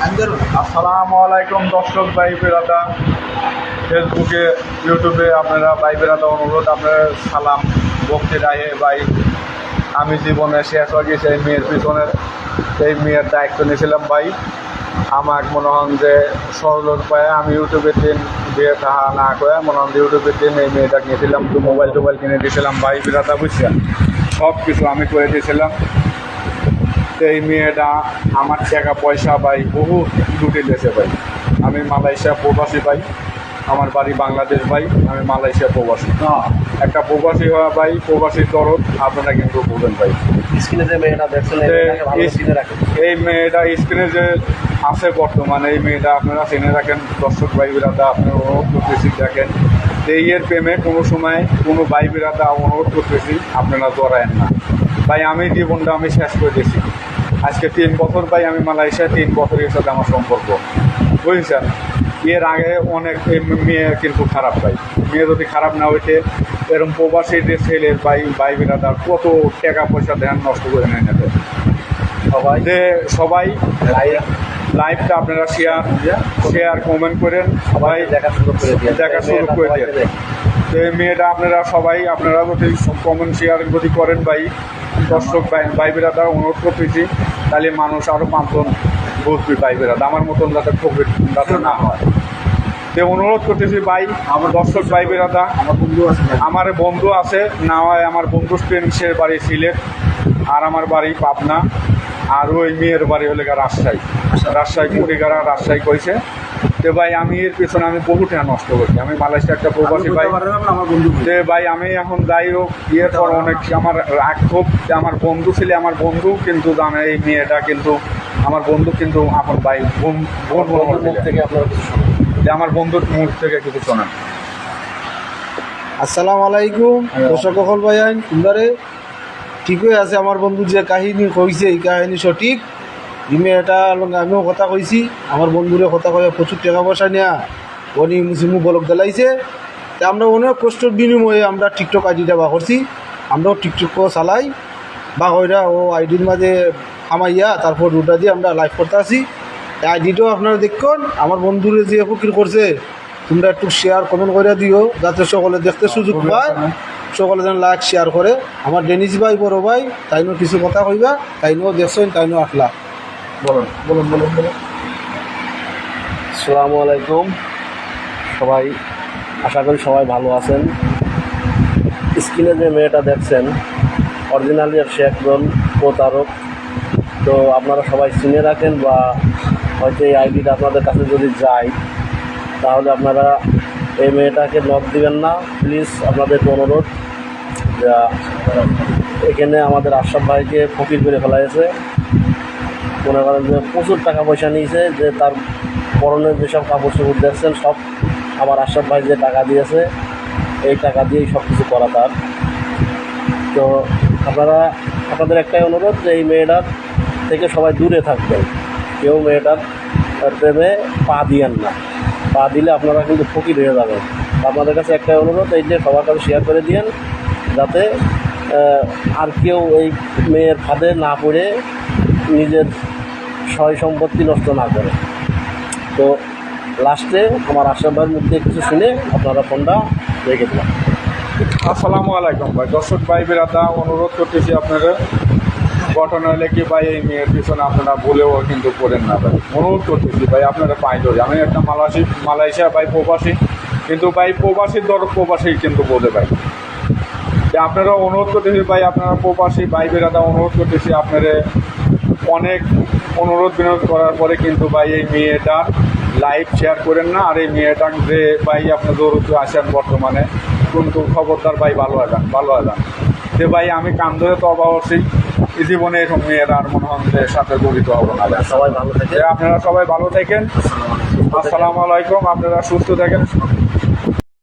আসসালামু আলাইকুম, দর্শক ভাই বেরাদা। ফেসবুকে, ইউটিউবে আপনারা ভাই বেরাদা অনুরোধ, আপনার সালাম ভক্তি রাহে ভাই। আমি জীবনে শেষ হয়ে গেছি এই মেয়ের পিছনে এই মেয়ের দায়িত্ব নিয়েছিলাম ভাই। আমার মনে হন যে সরল উপায়ে আমি ইউটিউবের দিন বিয়ে তাহা না করে, মনে হন ইউটিউবের দিন এই মেয়েটা কিনেছিলাম মোবাইল টোবাইল কিনে দিয়েছিলাম ভাই বেরাদা, বুঝছেন? সব কিছু আমি করে দিয়েছিলাম। তো এই মেয়েটা আমার টাকা পয়সা ভাই বহু লুটে লেছে ভাই। আমি মালয়েশিয়া প্রবাসী ভাই আমার বাড়ি বাংলাদেশ ভাই আমি মালয়েশিয়া প্রবাসী। একটা প্রবাসী হওয়া ভাই প্রবাসীর দরদ আপনারা কিন্তু বলবেন ভাই। স্ক্রিনে যে মেয়েটা দেখছেন এই মেয়েটা স্ক্রিনে যে আছে বর্তমানে এই মেয়েটা আপনারা চিনে রাখেন। দর্শক ভাই বিরাদা আপনারা অনুরোধ করতেছি দেখেন। এর প্রেমে কোনো সময় কোনো ভাই বিরাদা অনুরোধ করতেছি, আপনারা জড়ায়েন না। ভাই, আমি জীবনটা আমি শেষ করে দিয়েছি। আজকে তিন বছর ভাই, আমি মালয়েশিয়া তিন বছরের সাথে আমার সম্পর্ক। বুঝছেন? এর আগে অনেক মেয়ে কিন্তু খারাপ ভাই। মেয়ে যদি খারাপ না হইতে এরকম প্রবাসী যে ছেলের ভাই ভাই বিরাদার কত টাকা পয়সা ধ্যান নষ্ট করে নেয় না সবাই যে সবাই লাইভটা আপনারা শেয়ার শেয়ার কমেন্ট করেন সবাই দেখা শুরু করে দিয়ে দেখা শুরু করে দিয়ে তো এই মেয়েটা আপনারা সবাই আপনারা যদি কমেন্ট শেয়ার যদি করেন ভাই দর্শক ভাই ভাই বেড়াদা অনুরোধ করতেছি তাহলে মানুষ আরও পাঁচজন বুঝবে ভাই বেড়াদা আমার মতন যাতে প্রফিট যাতে না হয়। তো অনুরোধ করতেছি ভাই আমার দর্শক ভাই বেড়াদা আমার বন্ধু আছে আমার বন্ধু আছে না হয় আমার বন্ধু সে বাড়ি সিলেট আর আমার বাড়ি পাবনা। আর ওই মেয়ের বাড়ি হলে গা রাজশাহী। রাজশাহী কুড়িগাড়া রাজশাহী কইছে তো ভাই আমি এর পেছনে আমি বহু টাকা নষ্ট করছি। আমি মালয়েশিয়া একটা প্রবাসী ভাই। যে ভাই আমি এখন যাই হোক ইয়ের পর অনেক আমার রাগ ক্ষোভ যে আমার বন্ধু ছিল আমার বন্ধু কিন্তু জানে এই মেয়েটা কিন্তু আমার বন্ধু কিন্তু আপন ভাই বোন বোন বোন থেকে আপনারা যে আমার বন্ধুর মুখ থেকে কিছু শোনেন আসসালামু আলাইকুম দর্শক সকল ভাইয়ান তোমরারে ঠিকই আছে আমার বন্ধু যে কাহিনী কইছে এই কাহিনী সঠিক। ইমে এটা আমিও কথা কইছি আমার বন্ধুরে কথা কয়ে প্রচুর টাকা পয়সা নেয়া উনি মুসিমু বলক দেলাইছে। তা আমরা অনেক কষ্টের বিনিময়ে আমরা টিকটক আইডিটা বা করছি আমরাও টিকটক চালাই বা কইরা ও আইডির মাঝে আমাইয়া তারপর রুটা দিয়ে আমরা লাইভ করতে আসি। আইডিটাও আপনারা দেখুন আমার বন্ধুরে যে ফকির করছে তোমরা একটু শেয়ার কমেন্ট করে দিও যাতে সকলে দেখতে সুযোগ পায়। সকলে যেন লাইক শেয়ার করে। আমার ডেনিস ভাই বড় ভাই তাইনও কিছু কথা কইবা তাইনও দেখছেন তাইনও আসলা বলুন বলুন বলুন বলুন। আসসালামু আলাইকুম। সবাই আশা করি সবাই ভালো আছেন। স্ক্রিনে যে মেয়েটা দেখছেন অরিজিনালি আর সে একজন প্রতারক। তো আপনারা সবাই চিনে রাখেন বা হয়তো এই আইডিটা আপনাদের কাছে যদি যায় তাহলে আপনারা এই মেয়েটাকে নক দিবেন না। প্লিজ আপনাদের অনুরোধ, যা এখানে আমাদের আশরাফ ভাইকে ফকির করে ফেলা হয়েছে মনে করেন যে প্রচুর টাকা পয়সা নিয়েছে, যে তার পরনের যেসব কাপড় চোপড় দেখছেন, সব আমার আশরাফ ভাই যে টাকা দিয়েছে, এই টাকা দিয়েই সব কিছু করা তার। তো আপনারা, আপনাদের একটাই অনুরোধ যে এই মেয়েটার থেকে সবাই দূরে থাকবেন। কেউ মেয়েটার প্রেমে পা দিয়েন না। পা দিলে আপনারা কিন্তু ফকির হয়ে যাবেন। আপনাদের কাছে একটাই অনুরোধ, এই যে সবার কাছে শেয়ার করে দিয়েন, যাতে আর কেউ এই মেয়ের ফাঁদে না পড়ে নিজের সয় সম্পত্তি নষ্ট না করে। তো লাস্টে আমার আশরাফ মধ্যে কিছু শুনে আপনারা ফোনটা রেখে দিলাম। আসসালামু আলাইকুম ভাই, দর্শক ভাই বেরাদা অনুরোধ করতেছি আপনারা ঘটনা হলে কি ভাই এই মেয়ের পিছনে আপনারা বলেও কিন্তু করেন না ভাই? অনুরোধ করতেছি ভাই, আপনারা পাই ধরে। আমি একটা মালয়েশি মালয়েশিয়া ভাই প্রবাসী। কিন্তু ভাই প্রবাসীর দর প্রবাসী কিন্তু বোঝে ভাই। যে আপনারা অনুরোধ করতেছি ভাই, আপনারা প্রবাসী ভাই বেরাদা অনুরোধ করতেছি আপনারা অনেক অনুরোধ বিনোদ করার পরে কিন্তু ভাই এই মেয়েটা লাইভ শেয়ার করেন না। আর এই মেয়েটা যে ভাই আপনার দৌড়তে আসেন বর্তমানে, কিন্তু খবরদার ভাই ভালো আজান ভালো আজান যে ভাই আমি কান ধরে তো অভাব জীবনে এরকম মেয়েরা আর মনে হন যে সাথে জড়িত হব না। সবাই ভালো থাকে আপনারা সবাই ভালো থাকেন। আসসালামু আলাইকুম। আপনারা সুস্থ থাকেন।